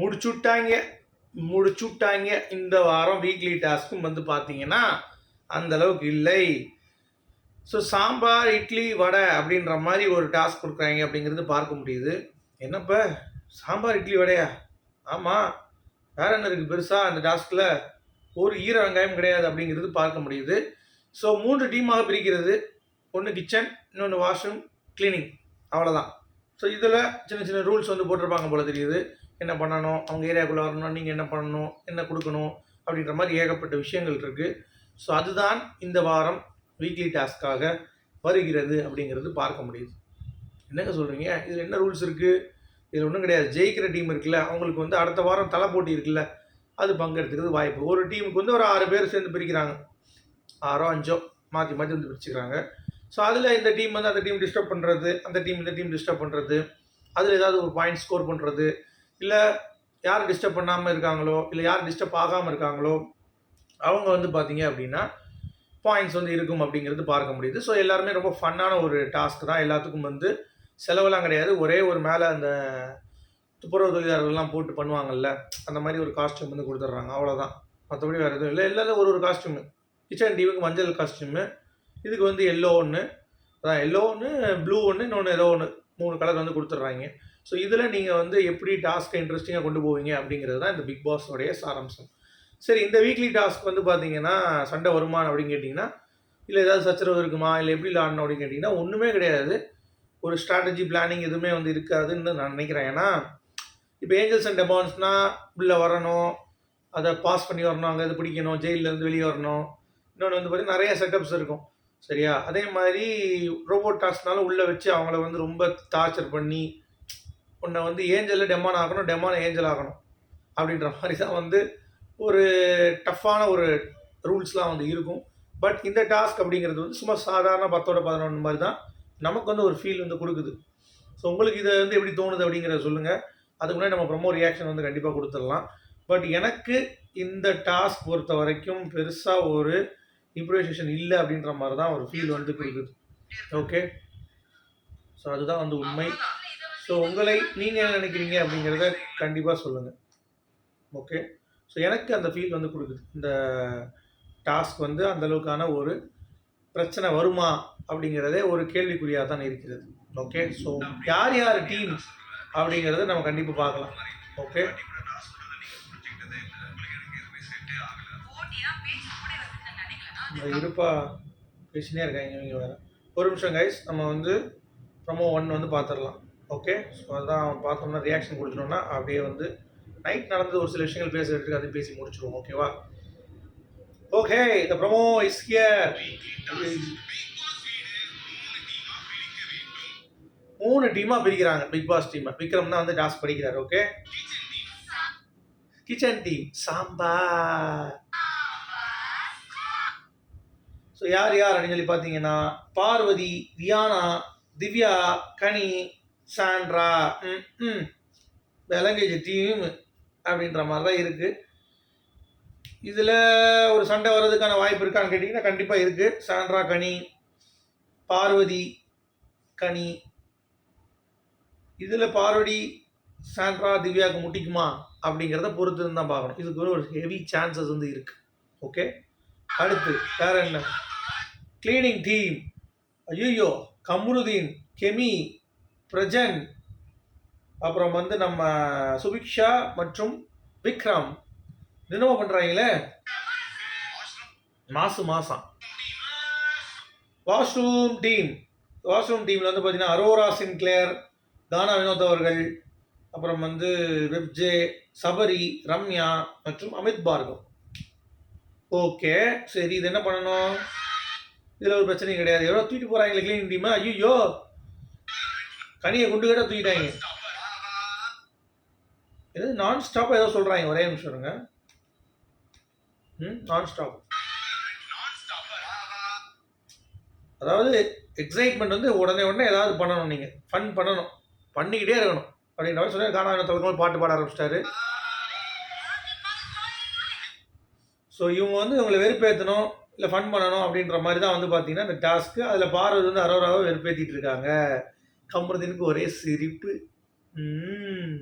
முடிச்சுட்டாங்க. முடிச்சுட்டாங்க. இந்த வாரம் வீக்லி டாஸ்க்கும் வந்து பார்த்தீங்கன்னா அந்த அளவுக்கு இல்லை. ஸோ சாம்பார் இட்லி வடை அப்படின்ற மாதிரி ஒரு டாஸ்க் கொடுக்குறாங்க அப்படிங்கிறது பார்க்க முடியுது. என்னப்பா? சாம்பார் இட்லி வடையா? ஆமாம் வேற என்ன இருக்குது பெருசாக அந்த டாஸ்கில் ஒரு ஈர வெங்காயம் கிடையாது அப்படிங்கிறது பார்க்க முடியுது. ஸோ மூன்று டீமாக பிரிக்கிறது. ஒன்று கிச்சன் இன்னொன்று வாஷ்ரூம் க்ளீனிங் அவ்வளோதான் ஸோ இதில் சின்ன சின்ன ரூல்ஸ் வந்து போட்டிருப்பாங்க போல தெரியுது. என்ன பண்ணணும்? அவங்க ஏரியாக்குள்ளே வரணும் நீங்கள் என்ன பண்ணணும்? என்ன கொடுக்கணும்? அப்படின்ற மாதிரி ஏகப்பட்ட விஷயங்கள் இருக்குது ஸோ அதுதான் இந்த வாரம் வீக்லி டாஸ்க்காக வருகிறது அப்படிங்கிறது பார்க்க முடியுது. என்னங்க சொல்கிறீங்க இதில் என்ன ரூல்ஸ் இருக்குது இதில் ஒன்றும் கிடையாது. ஜெயிக்கிற டீம் இருக்குல்ல அவங்களுக்கு வந்து அடுத்த வாரம் தலை போட்டி இருக்குல்ல அது பங்கெடுத்துக்கிறது வாய்ப்பு ஒரு டீமுக்கு வந்து ஒரு ஆறு பேர் சேர்ந்து பிரிக்கிறாங்க. ஆறோ அஞ்சோ மாற்றி மாற்றி வந்து பிரிச்சுக்கிறாங்க. ஸோ அதில் இந்த டீம் வந்து அந்த டீம் டிஸ்டர்ப் பண்ணுறது அந்த டீம் இந்த டீம் டிஸ்டர்ப் பண்ணுறது அதில் ஏதாவது ஒரு பாயிண்ட் ஸ்கோர் பண்ணுறது இல்லை யார் டிஸ்டர்ப் பண்ணாமல் இருக்காங்களோ இல்லை யார் டிஸ்டர்ப் ஆகாமல் இருக்காங்களோ அவங்க வந்து பார்த்தீங்க அப்படின்னா பாயிண்ட்ஸ் வந்து இருக்கும் அப்படிங்கிறது பார்க்க முடியுது. ஸோ எல்லாருமே ரொம்ப ஃபன்னான ஒரு டாஸ்க் தான். எல்லாத்துக்கும் வந்து செலவெல்லாம் கிடையாது. ஒரே ஒரு மேலே அந்த துப்புரவு தொழிலாளர்கள்லாம் போட்டு பண்ணுவாங்கல்ல அந்த மாதிரி ஒரு காஸ்டியூம் வந்து கொடுத்துட்றாங்க. அவ்வளோதான் மற்றபடி வேறு எதுவும் இல்லை. எல்லாரும் ஒரு ஒரு காஸ்டியூமு கிச்சன் டிவிக்கு மஞ்சள் காஸ்டியூமு இதுக்கு வந்து எல்லோ ஒன்று அதான் எல்லோ ஒன்று ப்ளூ ஒன்று இன்னொன்று ஏதோ ஒன்று மூணு கலர் வந்து கொடுத்துட்றாங்க. ஸோ இதில் நீங்கள் வந்து எப்படி டாஸ்க்கை இன்ட்ரெஸ்டிங்காக கொண்டு போவீங்க அப்படிங்கிறது தான் இந்த பிக் பாஸோடைய சாராம்சம். சரி இந்த வீக்லி டாஸ்க் வந்து பார்த்தீங்கன்னா சண்டை வருமா அப்படின்னு கேட்டிங்கன்னா இல்லை ஏதாவது சச்சரவு இருக்குமா? இல்லை எப்படி விளாடணும் அப்படின்னு கேட்டிங்கன்னா ஒன்றுமே கிடையாது. ஒரு ஸ்ட்ராட்டஜி பிளானிங் எதுவுமே வந்து இருக்காதுன்னு நான் நினைக்கிறேன். ஏன்னா இப்போ ஏஞ்சல்ஸ் அண்ட் டெபான்ஸ்னால் உள்ளே வரணும். அதை பாஸ் பண்ணி வரணும். அங்கே இது பிடிக்கணும். ஜெயிலேருந்து வெளியே வரணும். இன்னொன்று வந்து பார்த்தீங்கன்னா நிறைய செட்டப்ஸ் இருக்கும். சரியா? அதே மாதிரி ரோபோட் டாஸ்க்னால உள்ளே வச்சு அவங்கள வந்து ரொம்ப டார்ச்சர் பண்ணி உன்னை வந்து ஏஞ்சலில் டெமான் ஆகணும் டெமான் ஏஞ்சல் ஆகணும் அப்படின்ற மாதிரி தான் வந்து ஒரு டஃப்பான ஒரு ரூல்ஸ்லாம் வந்து இருக்கும். பட் இந்த டாஸ்க் அப்படிங்கிறது வந்து சும்மா சாதாரண பத்தோட பதினொன்று மாதிரி தான் நமக்கு வந்து ஒரு ஃபீல் வந்து கொடுக்குது. ஸோ உங்களுக்கு இதை வந்து எப்படி தோணுது அப்படிங்கிறத சொல்லுங்கள் அதுக்கு முன்னாடி நம்ம ப்ரொமோ ரியாக்ஷன் வந்து கண்டிப்பாக கொடுத்துடலாம். பட் எனக்கு இந்த டாஸ்க் பொறுத்த வரைக்கும் பெருசாக ஒரு இம்ப்ரூவைசேஷன் இல்லை அப்படின்ற மாதிரி தான் ஒரு ஃபீல் வந்து கொடுக்குது. ஓகே ஸோ அதுதான் வந்து உண்மை. ஸோ உங்களை நீங்கள் என்ன நினைக்கிறீங்க அப்படிங்கிறத கண்டிப்பாக சொல்லுங்கள் ஓகே ஸோ எனக்கு அந்த ஃபீல் வந்து கொடுக்குது. இந்த டாஸ்க் வந்து அந்த அளவுக்கான ஒரு பிரச்சனை வருமா அப்படிங்கிறதே ஒரு கேள்விக்குறியாக தான் இருக்கிறது. ஓகே ஸோ யார் யார் டீம் அப்படிங்கிறத நம்ம கண்டிப்பாக பார்க்கலாம். ஓகே இருப்பா பேசினே இருக்காங்க இவங்க வேறு. ஒரு நிமிஷம் கைஸ் நம்ம வந்து ப்ரமோ ஒன் வந்து பார்த்துடலாம் ஓகே ஸோ அதான் பார்த்தோம்னா ரியாக்ஷன் கொடுத்துட்டோம்னா அப்படியே வந்து நைட் நடந்தது ஒரு சில விஷயங்கள் பேசுறதுக்கு அது பேசி முடிச்சிருவோம் ஓகேவா okay the promo is here மூணு டீமாக பிரிக்கிறாங்க பிக் பாஸ் டீம் விக்ரம் தான் வந்து டாஸ் படிக்கிறார் okay kitchen team sambar. So யார் யார் அப்படின்னு சொல்லி பார்த்தீங்கன்னா பார்வதி வியானா திவ்யா கனி சாண்ட்ரா ம். விலங்கேஜ் டீம் அப்படின்ற மாதிரி தான் இருக்குது இதில் ஒரு சண்டை வர்றதுக்கான வாய்ப்பு இருக்கான்னு கேட்டிங்கன்னா கண்டிப்பாக இருக்குது சாண்ட்ரா கனி பார்வதி கனி. இதில் பார்வதி சாண்ட்ரா திவ்யாவுக்கு முட்டிக்குமா அப்படிங்கிறத பொறுத்து தான் பார்க்கணும். இதுக்கு ஒரு ஹெவி சான்சஸ் வந்து இருக்குது ஓகே அடுத்து வேற என்ன? கிளீனிங் டீம் ஐயோ கம்ருதீன் கெமி பிரஜன் அப்புறம் வந்து நம்ம சுபிக்ஷா மற்றும் விக்ரம். என்னவோ பண்ணுறாங்களே மாசு மாசம். Washroom team. வாஷ்ரூம் டீமில் வந்து பார்த்தீங்கன்னா அரோரா சின்க்ளேர் தானா வினோத் அவர்கள் அப்புறம் வந்து வெப்ஜே சபரி ரம்யா மற்றும் அமித் பார்கவ். ஓகே சரி இது என்ன பண்ணணும்? இதில் ஒரு பிரச்சனையும் கிடையாது. எவ்வளோ தூக்கிட்டு போகிறாங்களே கிளீனிங் டீமா ஐயோ கனியை குண்டு கேட்டால் தூக்கிட்டாங்க. இது நான் ஸ்டாப்பாக ஏதோ சொல்கிறாங்க ஒரே நிமிஷம் இருங்க. ம் நான் ஸ்டாப் அதாவது எக்ஸைட்மெண்ட் வந்து உடனே உடனே ஏதாவது பண்ணணும் நீங்கள் ஃபன் பண்ணணும். பண்ணிக்கிட்டே இருக்கணும். அப்படின்ற மாதிரி சொல்லி தொடக்கம் பாட்டு பாட ஆரம்பிச்சிட்டாரு. ஸோ இவங்க வந்து இவங்களை வெறுப்பேற்றணும் இல்லை ஃபன் பண்ணணும் அப்படின்ற மாதிரி தான் வந்து பார்த்தீங்கன்னா இந்த டாஸ்க்கு அதில் பார்வதி வந்து அரோராவை வெறுப்பேற்றிட்டு இருக்காங்க. கமருதீனுக்கு ஒரே சிரிப்பு. ம்.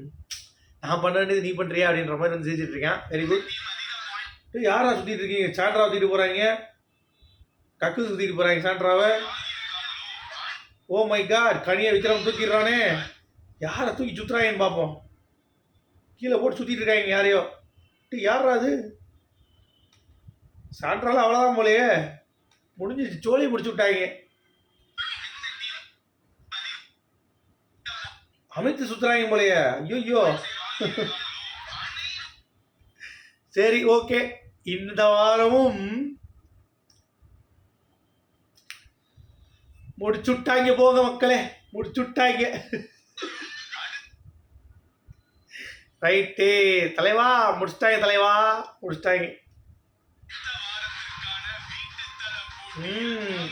நான் பண்ண வேண்டியது நீ பண்ணுறியா அப்படின்ற மாதிரி வந்து சிரிச்சிட்டு இருக்கேன். வெரி குட் யாரா சுற்றிட்டு இருக்கீங்க? சாண்ட்ரா சுற்றிட்டு போகிறாங்க கக்கு சுற்றிட்டு போகிறாங்க சாண்ட்ராவை. ஓ மை காட் கனியை விக்ரம் தூக்கிடுறானே. யாரை தூக்கி சுற்றுறாங்கன்னு பார்ப்போம் கீழே போட்டு சுற்றிட்டு இருக்காங்க யாரையோ. டேய் யாரா அது? சாண்ட்ராலாம் அவ்வளோதான் போலையே. முடிஞ்சிச்சு ஜோலி பிடிச்சி விட்டாங்க. அமைத்து சுத்துறாங்க போலைய. ஐயோ சரி ஓகே. இந்த வாரமும் முடிச்சுட்டாங்க போங்க மக்களே முடிச்சுட்டாங்க. ரைட்டு தலைவா முடிச்சிட்டாங்க தலைவா முடிச்சிட்டாங்க. ம்.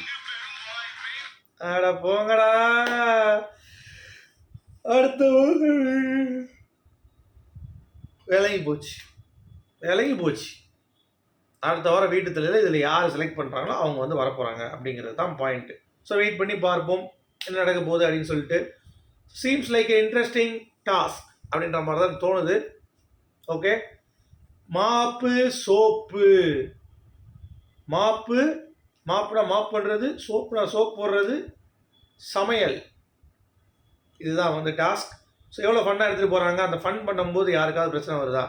அட போங்கடா. அடுத்த விலகி போச்சு. விலகி போச்சு. அடுத்த வாரம் வீட்டு தலையில் இதில் யார் செலக்ட் பண்ணுறாங்களோ அவங்க வந்து வரப்போகிறாங்க அப்படிங்கிறது தான் பாயிண்ட்டு ஸோ வெயிட் பண்ணி பார்ப்போம். என்ன நடக்க போகுது அப்படின்னு சொல்லிட்டு. சீம்ஸ் லைக் இன்ட்ரெஸ்டிங் டாஸ்க் அப்படின்ற மாதிரி தான் தோணுது. Okay mop soap. மாப்பு மாப்புனா மாப் பண்ணுறது சோப்புனா சோப் போடுறது சமையல். இதுதான் வந்து டாஸ்க். ஸோ எவ்வளோ ஃபன்னாக எடுத்துகிட்டு போகிறாங்க அந்த ஃபன் பண்ணும்போது யாருக்காவது பிரச்சனை வருதா?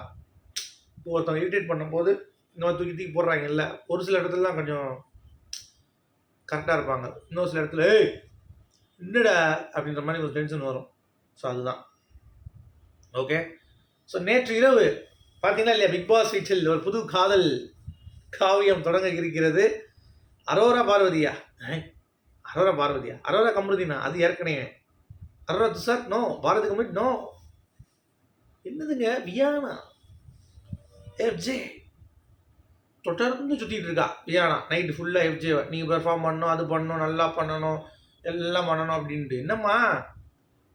இப்போ ஒருத்தவங்க இரிட்டேட் பண்ணும்போது இன்னொரு தூக்கி தூக்கி போடுறாங்கல்ல ஒரு சில இடத்துலலாம் கொஞ்சம் கரெக்டாக இருப்பாங்க. இன்னொரு சில இடத்துல ஏய் என்னடா அப்படின்ற மாதிரி கொஞ்சம் டென்ஷன் வரும். ஸோ அதுதான். ஓகே ஸோ நேற்று இரவு பார்த்தீங்கன்னா இல்லையா? பிக் பாஸ் வீச்சில் ஒரு புது காதல் காவியம் தொடங்க இருக்கிறது. அரோரா பார்வதியா? அரோரா பார்வதியா? அரோரா கமருதினா அது ஏற்கனவே Aruna Tushar no Bharathi commit no. என்னதுங்க வியானா? எஃப்ஜே தொடர்ந்து சுற்றிட்டு இருக்கா வியானா. நைட்டு ஃபுல்லாக எஃப்ஜே நீங்கள் பெர்ஃபார்ம் பண்ணணும் அது பண்ணணும் நல்லா பண்ணணும் எல்லாம் பண்ணணும் அப்படின்ட்டு. என்னம்மா?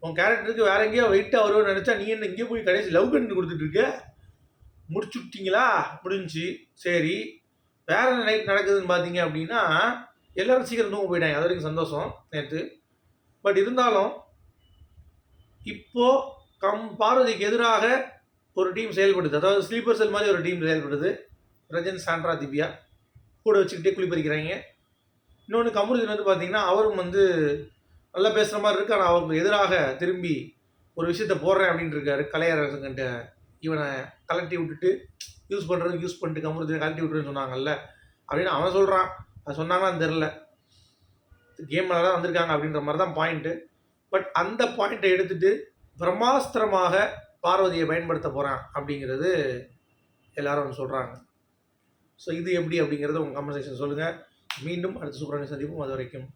உன் கேரக்டருக்கு வேற எங்கேயோ வெயிட்டாக வருவோம்னு நினச்சா நீ என்ன இங்கே போய் கடைசி லவ் கண்டு கொடுத்துட்டு இருக்க? முடிச்சு விட்டீங்களா முடிஞ்சு. சரி. வேற என்ன நைட் நடக்குதுன்னு பார்த்தீங்க அப்படின்னா எல்லாரும் சீக்கிரம் தூங்க போயிட்டாங்க. அது வரைக்கும் சந்தோஷம் நேற்று பட் இருந்தாலும் இப்போது கம் பார்வதிக்கு எதிராக ஒரு டீம் செயல்படுது. அதாவது ஸ்லீப்பர் செல் மாதிரி ஒரு டீம் செயல்படுது. ரஜன் சாண்ட்ரா திவ்யா கூட வச்சுக்கிட்டே குளிப்பறிக்கிறாங்க. இன்னொன்று கமருதீன் வந்து பார்த்திங்கன்னா அவரும் வந்து நல்லா பேசுகிற மாதிரி இருக்கு. ஆனால் அவருக்கு எதிராக திரும்பி ஒரு விஷயத்த போடுறேன் அப்படின்ட்டு இருக்காரு. கலையரசங்கிட்ட இவனை கலட்டி விட்டுட்டு யூஸ் பண்ணுறது யூஸ் பண்ணிட்டு கமருதீனை கலட்டி விட்டுருன்னு சொன்னாங்கல்ல. அப்படின்னு அவன் சொல்கிறான் அது சொன்னாங்கன்னு தெரில கேமில் தான் வந்திருக்காங்க அப்படின்ற மாதிரி தான் பாயிண்ட்டு பட் அந்த பாயிண்ட்டை எடுத்துட்டு பிரம்மாஸ்திரமாக பார்வதியை பயன்படுத்த போகிறான் அப்படிங்கிறது எல்லாரும் சொல்கிறாங்க ஸோ இது எப்படி அப்படிங்கிறத உங்கள் கமெண்ட் சொல்லுங்கள் மீண்டும் அடுத்த சூப்பரான சந்திப்பும் அது வரைக்கும்.